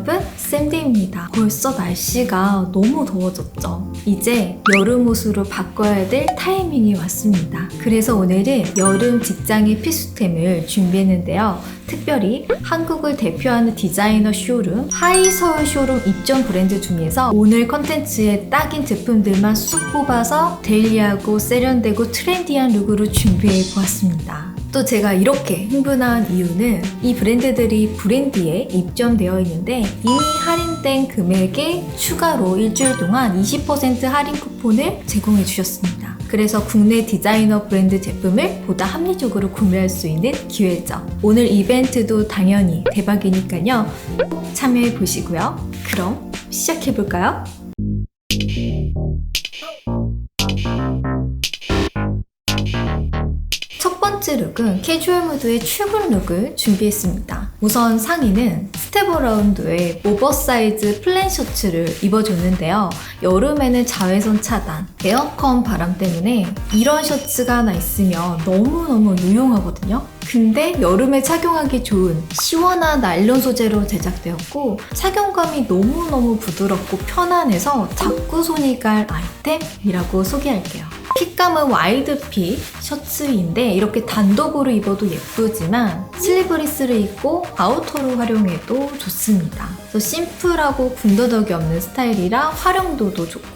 여러분 쌤디입니다. 벌써 날씨가 너무 더워졌죠. 이제 여름 옷으로 바꿔야 될 타이밍이 왔습니다. 그래서 오늘은 여름 직장의 필수템을 준비했는데요. 특별히 한국을 대표하는 디자이너 쇼룸 하이서울 쇼룸 입점 브랜드 중에서 오늘 컨텐츠에 딱인 제품들만 쑥 뽑아서 데일리하고 세련되고 트렌디한 룩으로 준비해 보았습니다. 또 제가 이렇게 흥분한 이유는 이 브랜드들이 브랜드에 입점되어 있는데 이미 할인된 금액에 추가로 일주일 동안 20% 할인 쿠폰을 제공해 주셨습니다. 그래서 국내 디자이너 브랜드 제품을 보다 합리적으로 구매할 수 있는 기회죠. 오늘 이벤트도 당연히 대박이니까요. 꼭 참여해 보시고요. 그럼 시작해 볼까요? 번째 룩은 캐주얼 무드의 출근 룩을 준비했습니다. 우선 상의는 스테버라운드의 오버사이즈 플랜 셔츠를 입어줬는데요. 여름에는 자외선 차단, 에어컨 바람 때문에 이런 셔츠가 하나 있으면 너무너무 유용하거든요. 근데 여름에 착용하기 좋은 시원한 나일론 소재로 제작되었고 착용감이 너무너무 부드럽고 편안해서 자꾸 손이 갈 아이템이라고 소개할게요. 핏감은 와이드 핏 셔츠인데 이렇게 단독으로 입어도 예쁘지만 슬리브리스를 입고 아우터로 활용해도 좋습니다. 그래서 심플하고 군더더기 없는 스타일이라 활용도도 좋고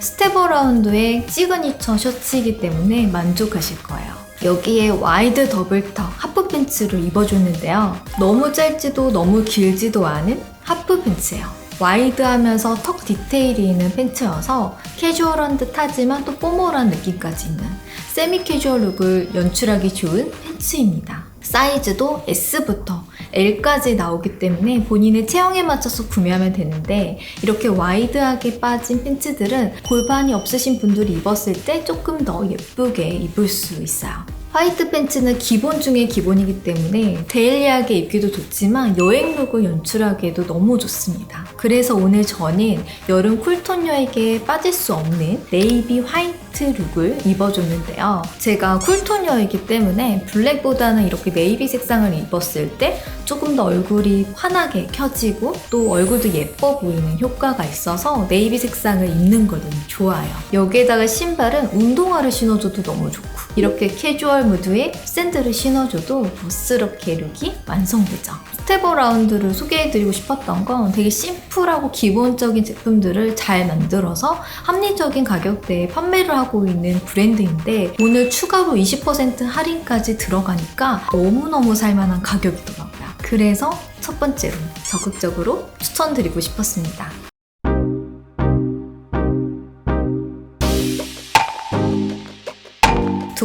스테버라운드의 시그니처 셔츠이기 때문에 만족하실 거예요. 여기에 와이드 더블턱 하프 팬츠를 입어줬는데요. 너무 짧지도 너무 길지도 않은 하프 팬츠예요. 와이드하면서 턱 디테일이 있는 팬츠여서 캐주얼한 듯 하지만 또 포멀한 느낌까지 있는 세미 캐주얼 룩을 연출하기 좋은 팬츠입니다. 사이즈도 S부터 L까지 나오기 때문에 본인의 체형에 맞춰서 구매하면 되는데 이렇게 와이드하게 빠진 팬츠들은 골반이 없으신 분들이 입었을 때 조금 더 예쁘게 입을 수 있어요. 화이트 팬츠는 기본 중에 기본이기 때문에 데일리하게 입기도 좋지만 여행룩을 연출하기에도 너무 좋습니다. 그래서 오늘 저는 여름 쿨톤녀에게 빠질 수 없는 네이비 화이트 룩을 입어줬는데요. 제가 쿨톤녀이기 때문에 블랙보다는 이렇게 네이비 색상을 입었을 때 조금 더 얼굴이 환하게 켜지고 또 얼굴도 예뻐 보이는 효과가 있어서 네이비 색상을 입는 걸 너무 좋아요. 여기에다가 신발은 운동화를 신어줘도 너무 좋고 이렇게 캐주얼 무드에 샌들을 신어줘도 멋스럽게 룩이 완성되죠. 스테버 라운드를 소개해드리고 싶었던 건 되게 심플하고 기본적인 제품들을 잘 만들어서 합리적인 가격대에 판매를 하고 있는 브랜드인데 오늘 추가로 20% 할인까지 들어가니까 너무너무 살만한 가격이더라고요. 그래서 첫 번째로 적극적으로 추천드리고 싶었습니다.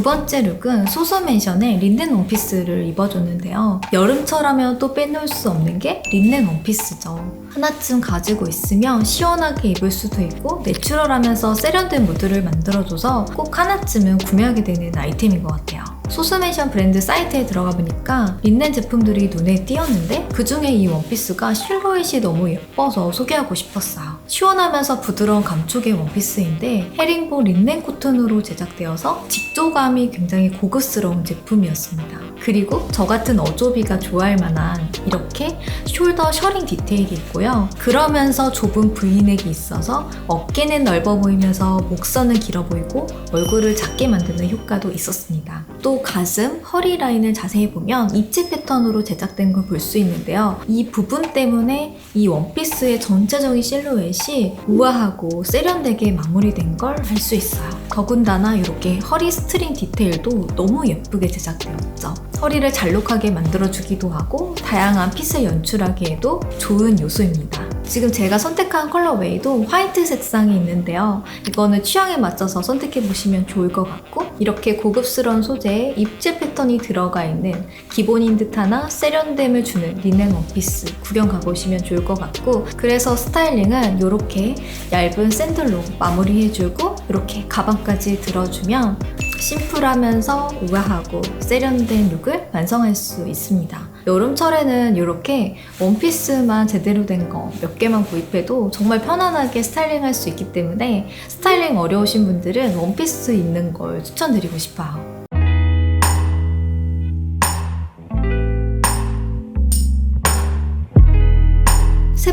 번째 룩은 소소맨션의 린넨 원피스를 입어줬는데요. 여름철 하면 또 빼놓을 수 없는 게 린넨 원피스죠. 하나쯤 가지고 있으면 시원하게 입을 수도 있고 내추럴하면서 세련된 무드를 만들어줘서 꼭 하나쯤은 구매하게 되는 아이템인 것 같아요. 소스메이션 브랜드 사이트에 들어가 보니까 린넨 제품들이 눈에 띄었는데 그 중에 이 원피스가 실루엣이 너무 예뻐서 소개하고 싶었어요. 시원하면서 부드러운 감촉의 원피스인데 헤링본 린넨 코튼으로 제작되어서 직조감이 굉장히 고급스러운 제품이었습니다. 그리고 저 같은 어조비가 좋아할 만한 이렇게 숄더 셔링 디테일이 있고요. 그러면서 좁은 브이넥이 있어서 어깨는 넓어 보이면서 목선은 길어 보이고 얼굴을 작게 만드는 효과도 있었습니다. 또 가슴, 허리 라인을 자세히 보면 입체 패턴으로 제작된 걸 볼 수 있는데요. 이 부분 때문에 이 원피스의 전체적인 실루엣이 우아하고 세련되게 마무리된 걸 알 수 있어요. 더군다나 이렇게 허리 스트링 디테일도 너무 예쁘게 제작되었죠. 허리를 잘록하게 만들어주기도 하고 다양한 핏을 연출하기에도 좋은 요소입니다. 지금 제가 선택한 컬러웨이도 화이트 색상이 있는데요. 이거는 취향에 맞춰서 선택해 보시면 좋을 것 같고 이렇게 고급스러운 소재에 입체 패턴이 들어가 있는 기본인 듯 하나 세련됨을 주는 리넨 원피스 구경 가보시면 좋을 것 같고 그래서 스타일링은 이렇게 얇은 샌들로 마무리해주고 이렇게 가방까지 들어주면 심플하면서 우아하고 세련된 룩을 완성할 수 있습니다. 여름철에는 이렇게 원피스만 제대로 된 거 몇 개만 구입해도 정말 편안하게 스타일링 할 수 있기 때문에 스타일링 어려우신 분들은 원피스 입는 걸 추천드리고 싶어요.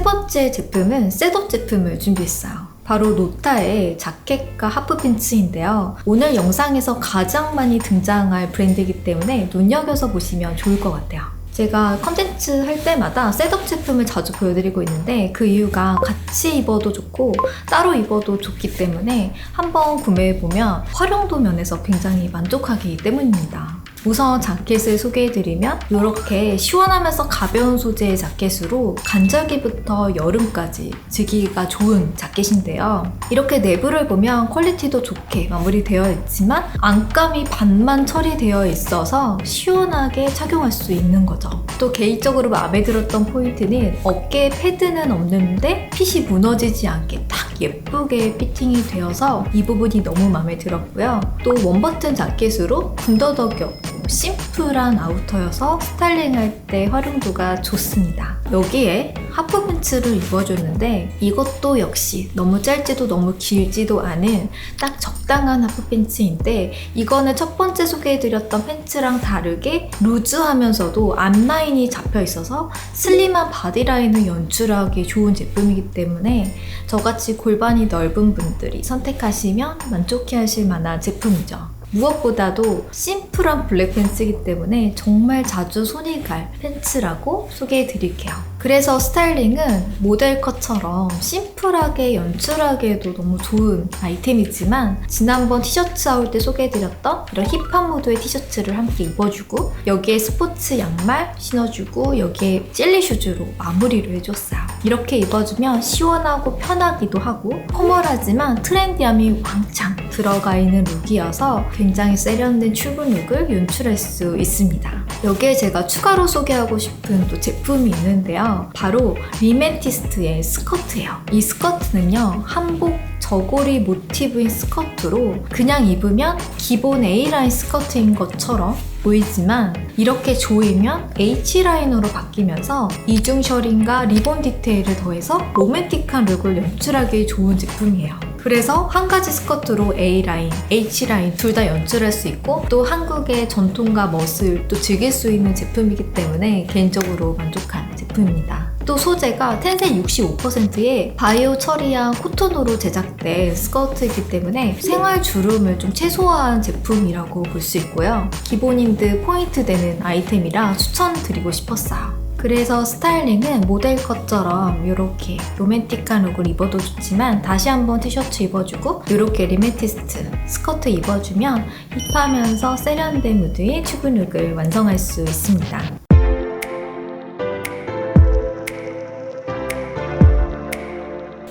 번째 제품은 셋업 제품을 준비했어요. 바로 노타의 자켓과 하프 팬츠인데요. 오늘 영상에서 가장 많이 등장할 브랜드이기 때문에 눈여겨서 보시면 좋을 것 같아요. 제가 컨텐츠 할 때마다 셋업 제품을 자주 보여드리고 있는데 그 이유가 같이 입어도 좋고 따로 입어도 좋기 때문에 한번 구매해보면 활용도 면에서 굉장히 만족하기 때문입니다. 우선 자켓을 소개해드리면 이렇게 시원하면서 가벼운 소재의 자켓으로 간절기부터 여름까지 즐기기가 좋은 자켓인데요. 이렇게 내부를 보면 퀄리티도 좋게 마무리되어 있지만 안감이 반만 처리되어 있어서 시원하게 착용할 수 있는 거죠. 또 개인적으로 마음에 들었던 포인트는 어깨에 패드는 없는데 핏이 무너지지 않게 딱 예쁘게 피팅이 되어서 이 부분이 너무 마음에 들었고요. 또 원버튼 자켓으로 군더더기 없고 심플한 아우터여서 스타일링할 때 활용도가 좋습니다. 여기에 하프 팬츠를 입어줬는데 이것도 역시 너무 짧지도 너무 길지도 않은 딱 적당한 하프 팬츠인데 이거는 첫 번째 소개해드렸던 팬츠랑 다르게 루즈하면서도 앞라인이 잡혀 있어서 슬림한 바디라인을 연출하기 좋은 제품이기 때문에 저같이 골반이 넓은 분들이 선택하시면 만족해 하실 만한 제품이죠. 무엇보다도 심플한 블랙 팬츠이기 때문에 정말 자주 손이 갈 팬츠라고 소개해 드릴게요. 그래서 스타일링은 모델 컷처럼 심플하게 연출하기에도 너무 좋은 아이템이지만 지난번 티셔츠 아울 때 소개해드렸던 이런 힙한 무드의 티셔츠를 함께 입어주고 여기에 스포츠 양말 신어주고 여기에 젤리 슈즈로 마무리를 해줬어요. 이렇게 입어주면 시원하고 편하기도 하고 포멀하지만 트렌디함이 왕창 들어가 있는 룩이어서 굉장히 세련된 출근 룩을 연출할 수 있습니다. 여기에 제가 추가로 소개하고 싶은 또 제품이 있는데요. 바로 리멘티스트의 스커트예요. 이 스커트는요, 한복 저고리 모티브인 스커트로 그냥 입으면 기본 A라인 스커트인 것처럼 보이지만 이렇게 조이면 H라인으로 바뀌면서 이중 셔링과 리본 디테일을 더해서 로맨틱한 룩을 연출하기 좋은 제품이에요. 그래서 한 가지 스커트로 A라인, H라인 둘 다 연출할 수 있고 또 한국의 전통과 멋을 또 즐길 수 있는 제품이기 때문에 개인적으로 만족한 제품입니다. 또 소재가 텐센 65%의 바이오 처리한 코톤으로 제작된 스커트이기 때문에 생활 주름을 좀 최소화한 제품이라고 볼 수 있고요. 기본인들 포인트 되는 아이템이라 추천드리고 싶었어요. 그래서 스타일링은 모델 컷처럼 이렇게 로맨틱한 룩을 입어도 좋지만 다시 한번 티셔츠 입어주고 이렇게 리메티스트 스커트 입어주면 힙하면서 세련된 무드의 출근 룩을 완성할 수 있습니다.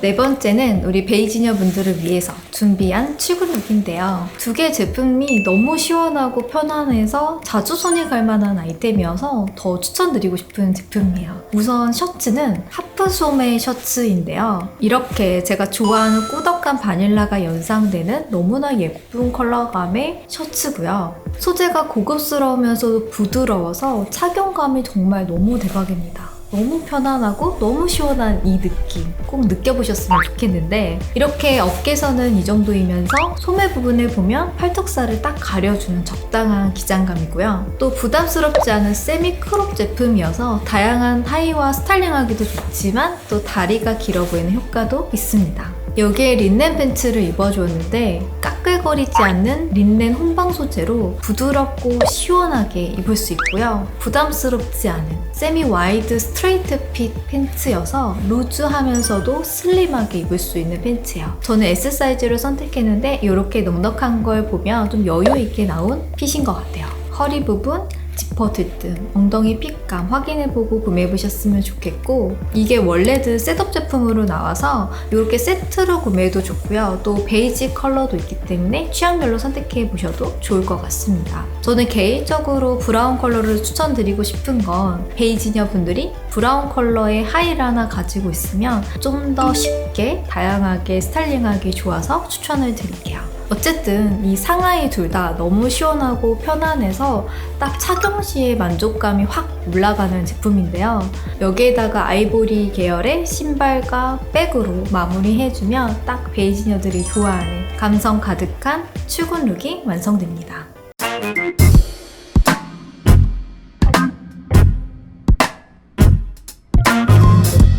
네 번째는 우리 베이지녀 분들을 위해서 준비한 출근 룩인데요. 두 개 제품이 너무 시원하고 편안해서 자주 손이 갈 만한 아이템이어서 더 추천드리고 싶은 제품이에요. 우선 셔츠는 하프 소매 셔츠인데요. 이렇게 제가 좋아하는 꾸덕한 바닐라가 연상되는 너무나 예쁜 컬러감의 셔츠고요. 소재가 고급스러우면서도 부드러워서 착용감이 정말 너무 대박입니다. 너무 편안하고 너무 시원한 이 느낌 꼭 느껴보셨으면 좋겠는데 이렇게 어깨선은 이 정도이면서 소매 부분을 보면 팔뚝살을 딱 가려주는 적당한 기장감이고요. 또 부담스럽지 않은 세미 크롭 제품이어서 다양한 하의와 스타일링하기도 좋지만 또 다리가 길어 보이는 효과도 있습니다. 여기에 린넨 팬츠를 입어주었는데 까끌거리지 않는 린넨 혼방 소재로 부드럽고 시원하게 입을 수 있고요. 부담스럽지 않은 세미 와이드 스트레이트 핏 팬츠여서 루즈하면서도 슬림하게 입을 수 있는 팬츠예요. 저는 S 사이즈를 선택했는데 이렇게 넉넉한 걸 보면 좀 여유 있게 나온 핏인 것 같아요. 허리 부분, 지퍼 뒷등, 엉덩이 핏감 확인해보고 구매해보셨으면 좋겠고 이게 원래도 셋업 제품으로 나와서 이렇게 세트로 구매해도 좋고요. 또 베이지 컬러도 있기 때문에 취향별로 선택해보셔도 좋을 것 같습니다. 저는 개인적으로 브라운 컬러를 추천드리고 싶은 건 베이지녀 분들이 브라운 컬러의 하이라나 가지고 있으면 좀 더 쉽게 다양하게 스타일링하기 좋아서 추천을 드릴게요. 어쨌든 이 상하이 둘 다 너무 시원하고 편안해서 딱 착용 시에 만족감이 확 올라가는 제품인데요. 여기에다가 아이보리 계열의 신발과 백으로 마무리해주면 딱 베이지녀들이 좋아하는 감성 가득한 출근 룩이 완성됩니다.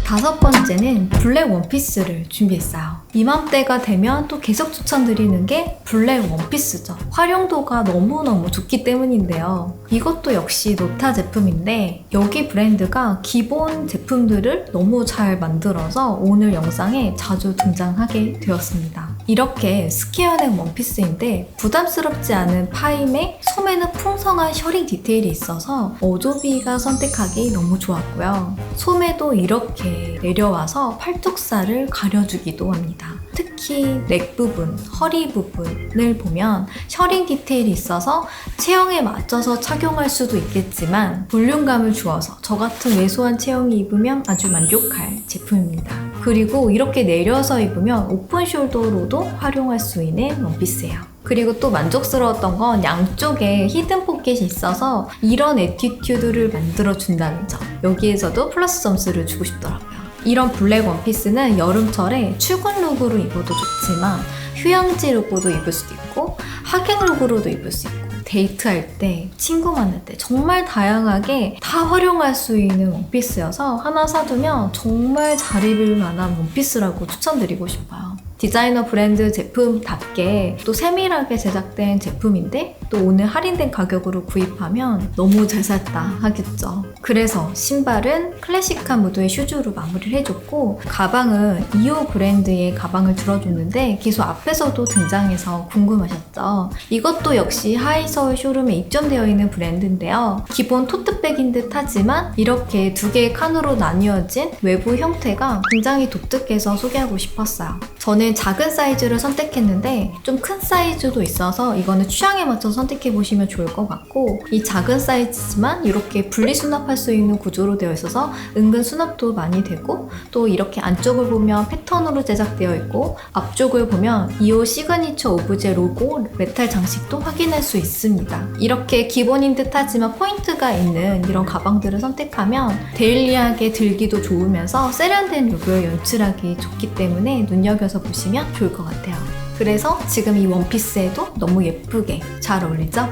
다섯 다섯 번째는 블랙 원피스를 준비했어요. 이맘때가 되면 또 계속 추천드리는 게 블랙 원피스죠. 활용도가 너무너무 좋기 때문인데요. 이것도 역시 노타 제품인데 여기 브랜드가 기본 제품들을 너무 잘 만들어서 오늘 영상에 자주 등장하게 되었습니다. 이렇게 스퀘어넥 원피스인데 부담스럽지 않은 파임에 소매는 풍성한 셔링 디테일이 있어서 어조비가 선택하기 너무 좋았고요. 소매도 이렇게 내려와 서 팔뚝살을 가려주기도 합니다. 특히 넥 부분, 허리 부분을 보면 셔링 디테일이 있어서 체형에 맞춰서 착용할 수도 있겠지만 볼륨감을 주어서 저 같은 왜소한 체형이 입으면 아주 만족할 제품입니다. 그리고 이렇게 내려서 입으면 오픈 숄더로도 활용할 수 있는 원피스예요. 그리고 또 만족스러웠던 건 양쪽에 히든 포켓이 있어서 이런 에티튜드를 만들어준다는 점. 여기에서도 플러스 점수를 주고 싶더라고요. 이런 블랙 원피스는 여름철에 출근 룩으로 입어도 좋지만 휴양지 룩으로도 입을 수도 있고 하객 룩으로도 입을 수 있고 데이트할 때, 친구 만날 때 정말 다양하게 다 활용할 수 있는 원피스여서 하나 사두면 정말 잘 입을 만한 원피스라고 추천드리고 싶어요. 디자이너 브랜드 제품답게 또 세밀하게 제작된 제품인데 또 오늘 할인된 가격으로 구입하면 너무 잘 샀다 하겠죠. 그래서 신발은 클래식한 무드의 슈즈로 마무리를 해줬고 가방은 2호 브랜드의 가방을 들어줬는데 기소 앞에서도 등장해서 궁금하셨죠. 이것도 역시 하이서울 쇼룸에 입점되어 있는 브랜드인데요. 기본 토트백인 듯 하지만 이렇게 두 개의 칸으로 나뉘어진 외부 형태가 굉장히 독특해서 소개하고 싶었어요. 저는 작은 사이즈를 선택했는데 좀 큰 사이즈도 있어서 이거는 취향에 맞춰 선택해 보시면 좋을 것 같고 이 작은 사이즈지만 이렇게 분리 수납할 수 있는 구조로 되어 있어서 은근 수납도 많이 되고 또 이렇게 안쪽을 보면 패턴으로 제작되어 있고 앞쪽을 보면 2호 시그니처 오브제 로고 메탈 장식도 확인할 수 있습니다. 이렇게 기본인 듯 하지만 포인트가 있는 이런 가방들을 선택하면 데일리하게 들기도 좋으면서 세련된 룩을 연출하기 좋기 때문에 눈여겨서 보시면 좋을 것 같아요. 그래서 지금 이 원피스에도 너무 예쁘게 잘 어울리죠?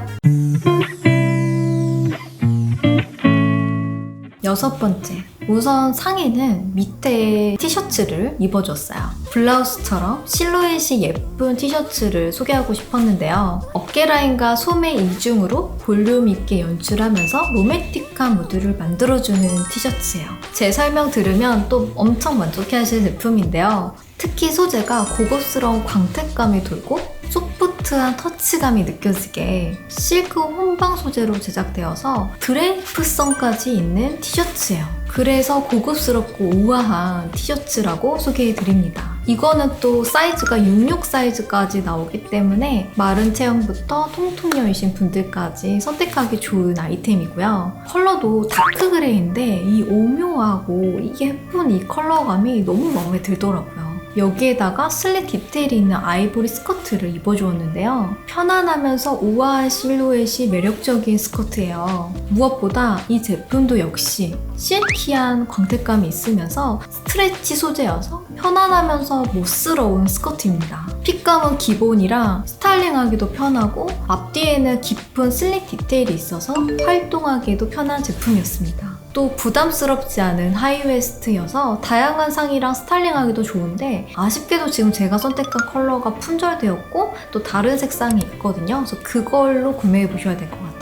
여섯 번째. 우선 상의는 밑에 티셔츠를 입어줬어요. 블라우스처럼 실루엣이 예쁜 티셔츠를 소개하고 싶었는데요. 어깨 라인과 소매 이중으로 볼륨 있게 연출하면서 로맨틱한 무드를 만들어주는 티셔츠예요. 제 설명 들으면 또 엄청 만족해 하실 제품인데요. 특히 소재가 고급스러운 광택감이 돌고 소프트한 터치감이 느껴지게 실크 혼방 소재로 제작되어서 드레이프성까지 있는 티셔츠예요. 그래서 고급스럽고 우아한 티셔츠라고 소개해드립니다. 이거는 또 사이즈가 66 사이즈까지 나오기 때문에 마른 체형부터 통통여이신 분들까지 선택하기 좋은 아이템이고요. 컬러도 다크 그레이인데 이 오묘하고 예쁜 이 컬러감이 너무 마음에 들더라고요. 여기에다가 슬릿 디테일이 있는 아이보리 스커트를 입어주었는데요. 편안하면서 우아한 실루엣이 매력적인 스커트예요. 무엇보다 이 제품도 역시 실키한 광택감이 있으면서 스트레치 소재여서 편안하면서 멋스러운 스커트입니다. 핏감은 기본이라 스타일링하기도 편하고 앞뒤에는 깊은 슬릿 디테일이 있어서 활동하기에도 편한 제품이었습니다. 또 부담스럽지 않은 하이웨스트여서 다양한 상의랑 스타일링하기도 좋은데 아쉽게도 지금 제가 선택한 컬러가 품절되었고 또 다른 색상이 있거든요. 그래서 그걸로 구매해 보셔야 될 것 같아요.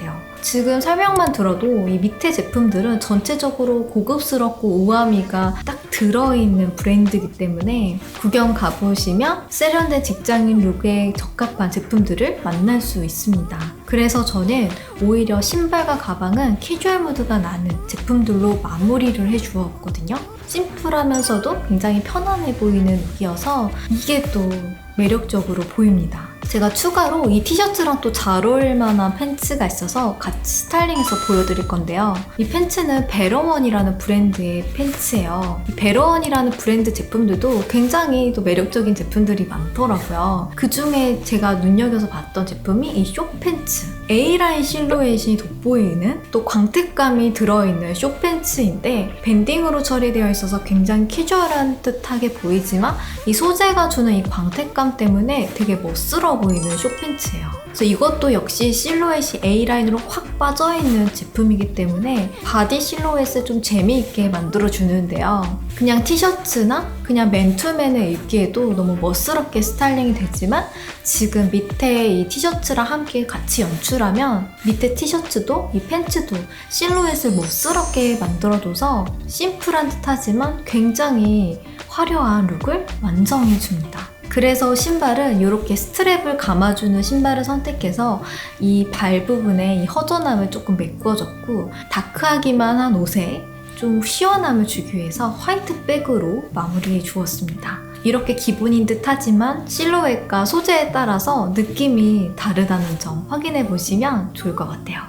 지금 설명만 들어도 이 밑에 제품들은 전체적으로 고급스럽고 우아미가 딱 들어있는 브랜드이기 때문에 구경 가보시면 세련된 직장인 룩에 적합한 제품들을 만날 수 있습니다. 그래서 저는 오히려 신발과 가방은 캐주얼 무드가 나는 제품들로 마무리를 해주었거든요. 심플하면서도 굉장히 편안해 보이는 룩이어서 이게 또 매력적으로 보입니다. 제가 추가로 이 티셔츠랑 또 잘 어울릴 만한 팬츠가 있어서 같이 스타일링해서 보여드릴 건데요. 이 팬츠는 베러원이라는 브랜드의 팬츠예요. 이 베러원이라는 브랜드 제품들도 굉장히 또 매력적인 제품들이 많더라고요. 그 중에 제가 눈여겨서 봤던 제품이 이 쇼 팬츠. A라인 실루엣이 돋보이는 또 광택감이 들어있는 쇼 팬츠인데 밴딩으로 처리되어 있어서 굉장히 캐주얼한 듯하게 보이지만 이 소재가 주는 이 광택감 때문에 되게 멋스러워 보이는 쇼팬츠예요. 그래서 이것도 역시 실루엣이 A라인으로 확 빠져있는 제품이기 때문에 바디 실루엣을 좀 재미있게 만들어주는데요. 그냥 티셔츠나 그냥 맨투맨을 입기에도 너무 멋스럽게 스타일링이 되지만 지금 밑에 이 티셔츠랑 함께 같이 연출하면 밑에 티셔츠도 이 팬츠도 실루엣을 멋스럽게 만들어줘서 심플한 듯하지만 굉장히 화려한 룩을 완성해줍니다. 그래서 신발은 이렇게 스트랩을 감아주는 신발을 선택해서 이 발 부분에 이 허전함을 조금 메꿔줬고 다크하기만 한 옷에 좀 시원함을 주기 위해서 화이트 백으로 마무리해 주었습니다. 이렇게 기본인 듯 하지만 실루엣과 소재에 따라서 느낌이 다르다는 점 확인해 보시면 좋을 것 같아요.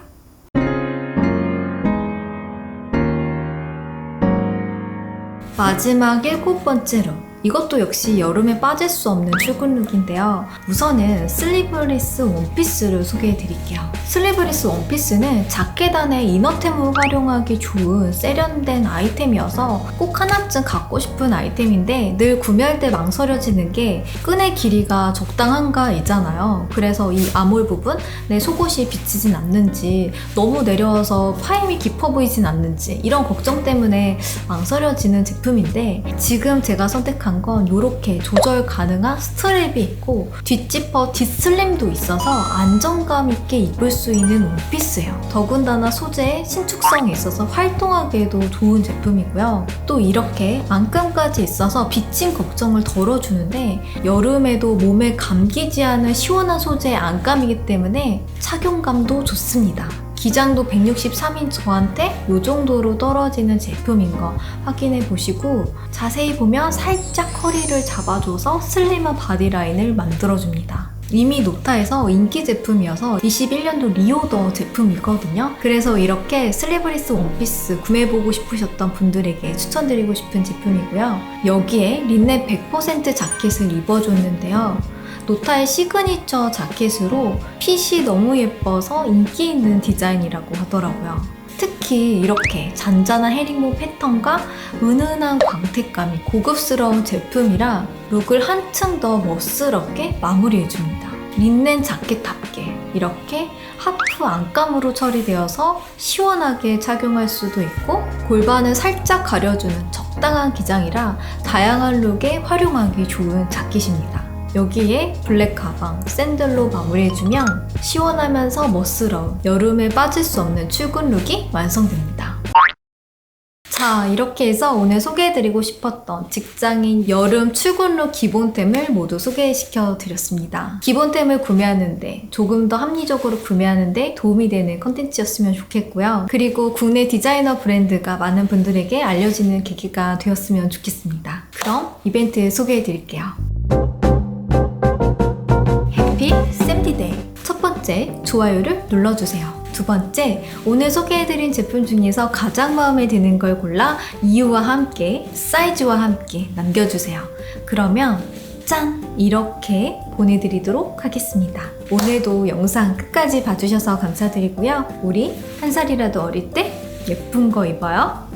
마지막 일곱 번째로 이것도 역시 여름에 빠질 수 없는 출근 룩인데요. 우선은 슬리브리스 원피스를 소개해 드릴게요. 슬리브리스 원피스는 자켓 안에 이너템을 활용하기 좋은 세련된 아이템이어서 꼭 하나쯤 갖고 싶은 아이템인데 늘 구매할 때 망설여지는 게 끈의 길이가 적당한가 이잖아요. 그래서 이 아몰 부분 내 속옷이 비치진 않는지 너무 내려와서 파임이 깊어 보이진 않는지 이런 걱정 때문에 망설여지는 제품인데 지금 제가 선택한 건 이렇게 조절 가능한 스트랩이 있고 뒷지퍼 뒷슬림도 있어서 안정감 있게 입을 수 있는 원피스예요. 더군다나 소재에 신축성이 있어서 활동하기에도 좋은 제품이고요. 또 이렇게 안감까지 있어서 비침 걱정을 덜어주는데 여름에도 몸에 감기지 않은 시원한 소재의 안감이기 때문에 착용감도 좋습니다. 기장도 163인 저한테 이 정도로 떨어지는 제품인 거 확인해 보시고 자세히 보면 살짝 허리를 잡아줘서 슬림한 바디라인을 만들어줍니다. 이미 노타에서 인기 제품이어서 21년도 리오더 제품이거든요. 그래서 이렇게 슬리브리스 원피스 구매해보고 싶으셨던 분들에게 추천드리고 싶은 제품이고요. 여기에 린넨 100% 자켓을 입어줬는데요. 노타의 시그니처 자켓으로 핏이 너무 예뻐서 인기 있는 디자인이라고 하더라고요. 특히 이렇게 잔잔한 헤링본 패턴과 은은한 광택감이 고급스러운 제품이라 룩을 한층 더 멋스럽게 마무리해줍니다. 린넨 자켓답게 이렇게 하프 안감으로 처리되어서 시원하게 착용할 수도 있고 골반을 살짝 가려주는 적당한 기장이라 다양한 룩에 활용하기 좋은 자켓입니다. 여기에 블랙 가방, 샌들로 마무리해주면 시원하면서 멋스러운 여름에 빠질 수 없는 출근 룩이 완성됩니다. 자, 이렇게 해서 오늘 소개해드리고 싶었던 직장인 여름 출근룩 기본템을 모두 소개시켜 드렸습니다. 기본템을 구매하는데 조금 더 합리적으로 구매하는데 도움이 되는 컨텐츠였으면 좋겠고요. 그리고 국내 디자이너 브랜드가 많은 분들에게 알려지는 계기가 되었으면 좋겠습니다. 그럼 이벤트 소개해드릴게요. 샘디데이 첫 번째 좋아요를 눌러주세요. 두 번째, 오늘 소개해드린 제품 중에서 가장 마음에 드는 걸 골라 이유와 함께, 사이즈와 함께 남겨주세요. 그러면 짠! 이렇게 보내드리도록 하겠습니다. 오늘도 영상 끝까지 봐주셔서 감사드리고요. 우리 한 살이라도 어릴 때 예쁜 거 입어요.